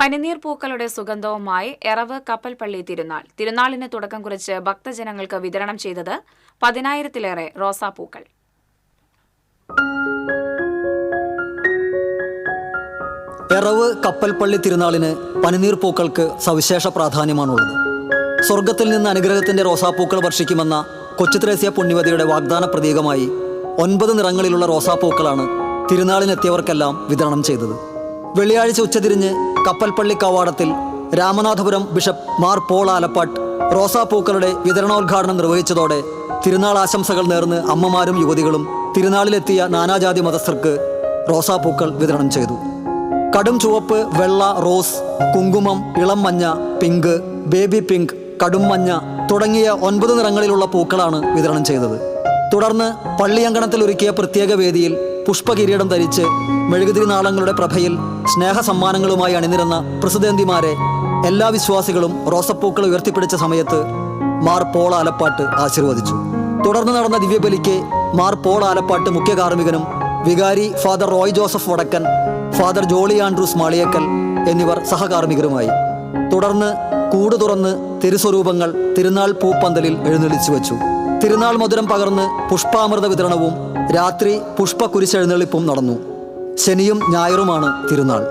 പനിനീർ പൂക്കളുടെ സുഗന്ധവുമായി എറവ് കപ്പൽപ്പള്ളി തിരുനാൾ. തിരുനാളിന് തുടക്കം കുറിച്ച് ഭക്തജനങ്ങൾക്ക് വിതരണം ചെയ്തത് പതിനായിരത്തിലേറെ റോസാപ്പൂക്കൾ എറവ് കപ്പൽപ്പള്ളി തിരുനാളിന് പനിനീർ പൂക്കൾക്ക് സവിശേഷ പ്രാധാന്യമാണുള്ളത്. സ്വർഗത്തിൽ നിന്ന് അനുഗ്രഹത്തിന്റെ റോസാപ്പൂക്കൾ വർഷിക്കുമെന്ന കൊച്ചുത്രേസ്യ പുണ്യവതിയുടെ വാഗ്ദാന പ്രതീകമായി ഒൻപത് നിറങ്ങളിലുള്ള റോസാപ്പൂക്കളാണ് തിരുനാളിനെത്തിയവർക്കെല്ലാം വിതരണം ചെയ്തത്. വെള്ളിയാഴ്ച ഉച്ചതിരിഞ്ഞ് കപ്പൽപ്പള്ളി കവാടത്തിൽ രാമനാഥപുരം ബിഷപ്പ് മാർ പോൾ ആലപ്പാട്ട് റോസാപ്പൂക്കളുടെ വിതരണോദ്ഘാടനം നിർവഹിച്ചതോടെ തിരുനാൾ ആശംസകൾ നേർന്ന് അമ്മമാരും യുവതികളും തിരുനാളിലെത്തിയ നാനാജാതി മതസ്ഥർക്ക് റോസാപ്പൂക്കൾ വിതരണം ചെയ്തു. കടും ചുവപ്പ് വെള്ള റോസ് കുങ്കുമം ഇളം മഞ്ഞ പിങ്ക് ബേബി പിങ്ക് കടും മഞ്ഞ തുടങ്ങിയ ഒൻപത് നിറങ്ങളിലുള്ള പൂക്കളാണ് വിതരണം ചെയ്തത്. തുടർന്ന് പള്ളിയങ്കണത്തിൽ ഒരുക്കിയ പ്രത്യേക വേദിയിൽ പുഷ്പകിരീടം ധരിച്ച് മെഴുകുതിരി നാളങ്ങളുടെ പ്രഭയിൽ സ്നേഹ സമ്മാനങ്ങളുമായി അണിനിരന്ന പ്രസിദ്ധന്തിമാരെ എല്ലാ വിശ്വാസികളും റോസപ്പൂക്കൾ ഉയർത്തിപ്പിടിച്ച സമയത്ത് മാർ പോൾ ആലപ്പാട്ട് ആശീർവദിച്ചു. തുടർന്ന് നടന്ന ദിവ്യബലിക്ക് മാർ പോൾ ആലപ്പാട്ട് മുഖ്യ കാർമ്മികനും വികാരി Father Roy Joseph Vadakkan Father Jolly Andrews Maliyakkal എന്നിവർ സഹകാർമ്മികരുമായി. തുടർന്ന് കൂട് തുറന്ന് തിരുസ്വരൂപങ്ങൾ തിരുനാൾ പൂപ്പന്തലിൽ എഴുന്നള്ളിച്ചു വച്ചു. തിരുനാൾ മധുരം പകർന്ന് പുഷ്പാമൃത വിതരണവും രാത്രി പുഷ്പ കുരിശെഴുന്നള്ളിപ്പും നടന്നു. ശനിയും ഞായറുമാണ് തിരുനാൾ.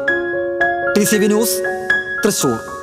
T C V news Thrissur.